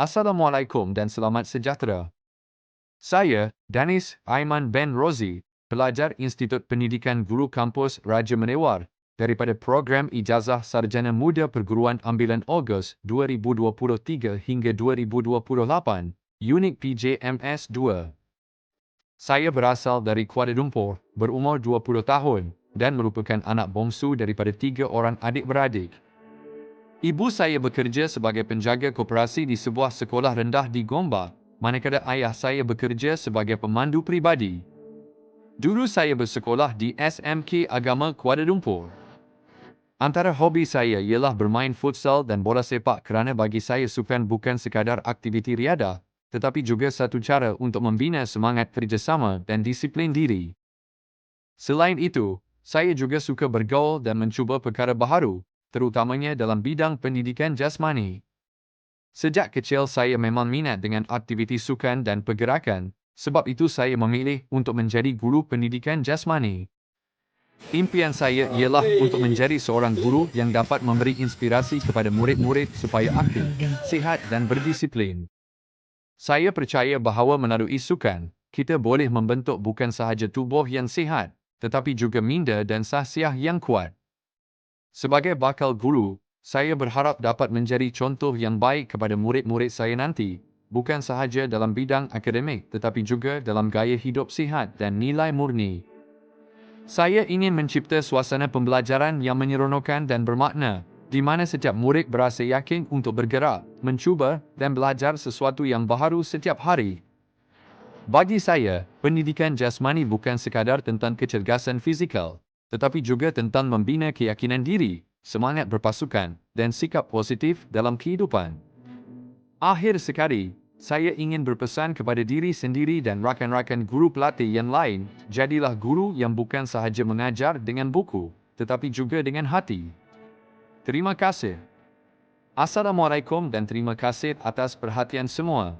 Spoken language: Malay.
Assalamualaikum dan selamat sejahtera. Saya, Danis Aiman Ben Rozi, pelajar Institut Pendidikan Guru Kampus Raja Menewar daripada program Ijazah Sarjana Muda Perguruan Ambilan Ogos 2023 hingga 2028, Unit PJMS 2. Saya berasal dari Kuala Lumpur, berumur 20 tahun dan merupakan anak bongsu daripada tiga orang adik-beradik. Ibu saya bekerja sebagai penjaga koperasi di sebuah sekolah rendah di Gombak, manakala ayah saya bekerja sebagai pemandu pribadi. Dulu saya bersekolah di SMK Agama Kuala Lumpur. Antara hobi saya ialah bermain futsal dan bola sepak kerana bagi saya sukan bukan sekadar aktiviti riadah, tetapi juga satu cara untuk membina semangat kerjasama dan disiplin diri. Selain itu, saya juga suka bergaul dan mencuba perkara baharu, terutamanya dalam bidang pendidikan jasmani. Sejak kecil saya memang minat dengan aktiviti sukan dan pergerakan, sebab itu saya memilih untuk menjadi guru pendidikan jasmani. Impian saya ialah untuk menjadi seorang guru yang dapat memberi inspirasi kepada murid-murid supaya aktif, sihat dan berdisiplin. Saya percaya bahawa melalui sukan, kita boleh membentuk bukan sahaja tubuh yang sihat, tetapi juga minda dan sahsiah yang kuat. Sebagai bakal guru, saya berharap dapat menjadi contoh yang baik kepada murid-murid saya nanti, bukan sahaja dalam bidang akademik tetapi juga dalam gaya hidup sihat dan nilai murni. Saya ingin mencipta suasana pembelajaran yang menyeronokkan dan bermakna, di mana setiap murid berasa yakin untuk bergerak, mencuba dan belajar sesuatu yang baharu setiap hari. Bagi saya, pendidikan jasmani bukan sekadar tentang kecergasan fizikal, tetapi juga tentang membina keyakinan diri, semangat berpasukan, dan sikap positif dalam kehidupan. Akhir sekali, saya ingin berpesan kepada diri sendiri dan rakan-rakan guru pelatih yang lain, jadilah guru yang bukan sahaja mengajar dengan buku, tetapi juga dengan hati. Terima kasih. Assalamualaikum dan terima kasih atas perhatian semua.